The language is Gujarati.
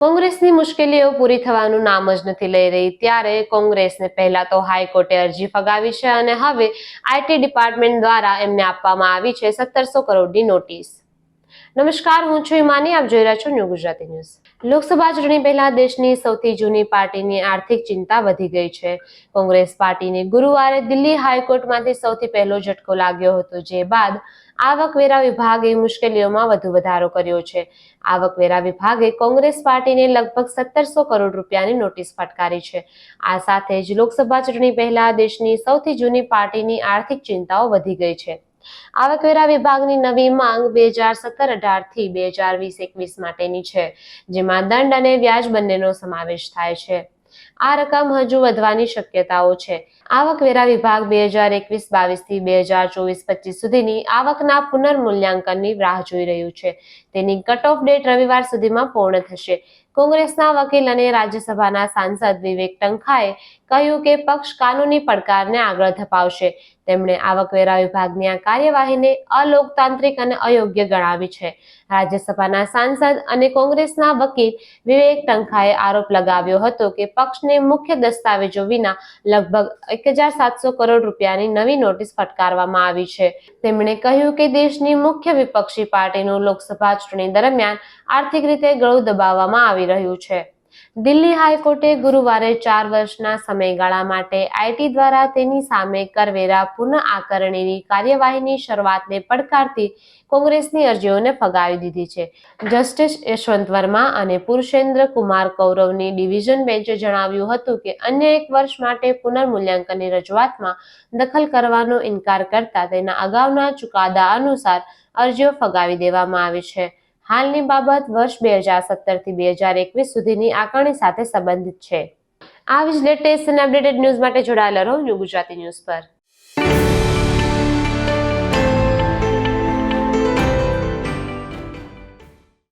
કોંગ્રેસની મુશ્કેલીઓ પૂરી થવાનું નામ જ નથી લઈ રહી. ત્યારે કોંગ્રેસને પહેલા તો હાઈકોર્ટે અરજી ફગાવી છે અને હવે આઈટી ડિપાર્ટમેન્ટ દ્વારા એમને આપવામાં આવી છે સત્તરસો કરોડની નોટિસ. નમસ્કાર, હું છું હિમાની. આપ જોઈ રહ્યા છો ન્યૂ ગુજરાતી ન્યૂઝ. લોકસભા ચૂંટણી પહેલા દેશની સૌથી જૂની પાર્ટીની આર્થિક ચિંતા વધી ગઈ છે. કોંગ્રેસ પાર્ટીને ગુરુવારે દિલ્હી હાઈકોર્ટમાંથી સૌથી પહેલો ઝટકો લાગ્યો હતો, જે બાદ આવકવેરા વિભાગે મુશ્કેલીઓમાં વધુ વધારો કર્યો છે. આવકવેરા વિભાગે કોંગ્રેસ પાર્ટીને લગભગ સત્તરસો કરોડ રૂપિયાની નોટિસ ફટકારી છે. આ સાથે જ લોકસભા ચૂંટણી પહેલા દેશની સૌથી જૂની પાર્ટીની આર્થિક ચિંતાઓ વધી ગઈ છે. આવકવેરા વિભાગની નવી માંગ બે હજાર સત્તર અઢારથી બે હજાર વીસ એકવીસ માટેની છે, જેમાં દંડ અને વ્યાજ બંનેનો સમાવેશ થાય છે. આ રકમ હજુ વધવાની શક્યતાઓ છે. આવકવેરા વિભાગ બે હજાર એકવીસ બાવીસથી બે હજાર ચોવીસ પચીસ સુધીની આવકના પુનર્મૂલ્યાંકનની રાહ જોઈ રહ્યું છે. તેની કટ ઓફ ડેટ રવિવાર સુધીમાં પૂર્ણ થશે. કોંગ્રેસના વકીલ અને રાજ્યસભાના સાંસદ વિવેક ટંખાએ કહ્યું કે પક્ષ કાનૂની પડકારને આગળ ધપાવશે. તેમણે આવકવેરા વિભાગની આ કાર્યવાહીને અલોકતાંત્રિક અને અયોગ્ય ગણાવી છે. રાજ્યસભાના સાંસદ અને કોંગ્રેસના વકીલ વિવેક ટંખાએ આરોપ લગાવ્યો હતો કે પક્ષને મુખ્ય દસ્તાવેજો વિના લગભગ એક હજાર સાતસો કરોડ રૂપિયાની નવી નોટિસ ફટકારવામાં આવી છે. તેમણે કહ્યું કે દેશની મુખ્ય વિપક્ષી પાર્ટીનું લોકસભા ચૂંટણી દરમિયાન આર્થિક રીતે ગળું દબાવવામાં આવી રહ્યું છે. દિલ્હી હાઈકોર્ટે ગુરુવારે ચાર વર્ષના સમયગાળા માટે આઈટી દ્વારા તેની સામે કરવેરા પુનઃ આકરણીની કાર્યવાહીની શરૂઆતને પડકારતી કોંગ્રેસની અરજીઓને ફગાવી દીધી છે. જસ્ટિસ યશવંત વર્મા અને પુરુષેન્દ્ર કુમાર કૌરવની ડિવિઝન બેન્ચે જણાવ્યું હતું કે અન્ય એક વર્ષ માટે પુનર્મૂલ્યાંકનની રજૂઆતમાં દખલ કરવાનો ઇનકાર કરતા તેના અગાઉના ચુકાદા અનુસાર અરજીઓ ફગાવી દેવામાં આવી છે. હાલની બાબત વર્ષ બે હજાર સત્તરથી બે હજાર એકવીસ સુધીની આકારણી સાથે સંબંધિત છે. આવી જ લેટેસ્ટ અને અપડેટેડ ન્યૂઝ માટે જોડાયેલા રહો ન્યૂ ગુજરાતી ન્યૂઝ પર.